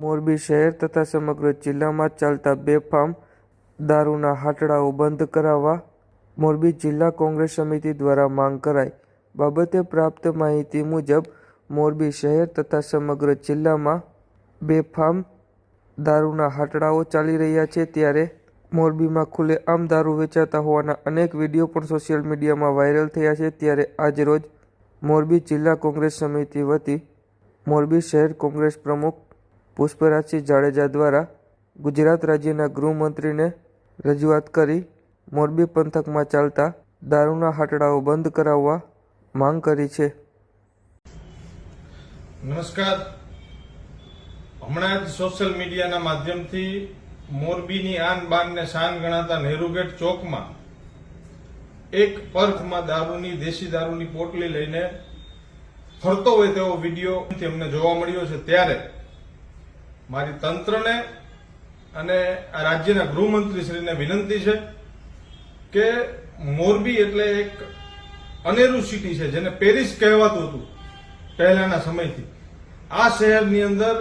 મોરબી શહેર તથા સમગ્ર જિલ્લામાં ચાલતા બેફામ દારૂના હાટડાઓ બંધ કરાવવા મોરબી જિલ્લા કોંગ્રેસ સમિતિ દ્વારા માંગ કરાઈ. બાબતે પ્રાપ્ત માહિતી મુજબ, મોરબી શહેર તથા સમગ્ર જિલ્લામાં બેફામ દારૂના હાટડાઓ ચાલી રહ્યા છે ત્યારે મોરબીમાં ખુલ્લેઆમ દારૂ વેચાતા હોવાના અનેક વીડિયો પણ સોશિયલ મીડિયામાં વાયરલ થયા છે ત્યારે આજરોજ મોરબી જિલ્લા કોંગ્રેસ સમિતિ વતી મોરબી શહેર કોંગ્રેસ પ્રમુખ પુષ્પરાજસિંહ જાડેજા દ્વારા ગુજરાત રાજ્યના ગૃહમંત્રીને રજૂઆત કરી મોરબી પંથકમાં ચાલતા દારૂના હાટડાઓ બંધ કરાવવા માંગ કરી છે. નમસ્કાર. હમણાં જ સોશિયલ મીડિયાના માધ્યમથી મોરબીની આન બાનને શાન ગણાતા નહેરુ ગેટ ચોકમાં એક પર્ખમાં દારૂની, દેશી દારૂની પોટલી લઈને ફરતો હોય તેવો વીડિયો અમને જોવા મળ્યો છે. ત્યારે મારી તંત્રને અને આ રાજ્યના ગૃહમંત્રીશ્રીને વિનંતી છે કે મોરબી એટલે એક અનેરું સિટી છે, જેને પેરિસ કહેવાતું હતું પહેલાના સમયથી. આ શહેરની અંદર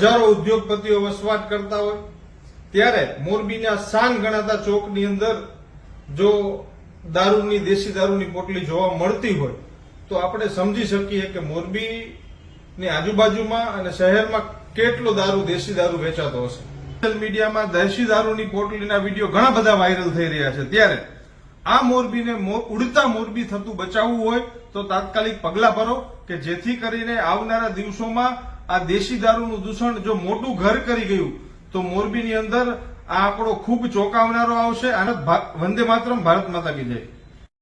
હજારો ઉદ્યોગપતિઓ વસવાટ કરતા હોય. ત્યારે મોરબીના શાન ગણાતા ચોકની અંદર જો દારૂની, દેશી દારૂની પોટલી જોવા મળતી હોય, તો આપણે સમજી શકીએ કે મોરબીની આજુબાજુમાં અને શહેરમાં કેટલો દારૂ, દેશી દારૂ વેચાતો હશે? સોશિયલ મીડિયામાં દેશી દારૂની પોટલીના વીડિયો ઘણા બધા વાયરલ થઈ રહ્યા છે. ત્યારે આ મોરબીને ઉડતા મોરબી થતું બચાવવું હોય તો તાત્કાલિક પગલા ભરો કે જેથી કરીને આવનારા દિવસોમાં આ દેશી દારૂનું દૂષણ જો મોટું ઘર કરી ગયું, તો મોરબીની અંદર આ આંકડો ખૂબ ચોંકાવનારો આવશે. અને વંદે માતરમ, ભારત માતા કી જય.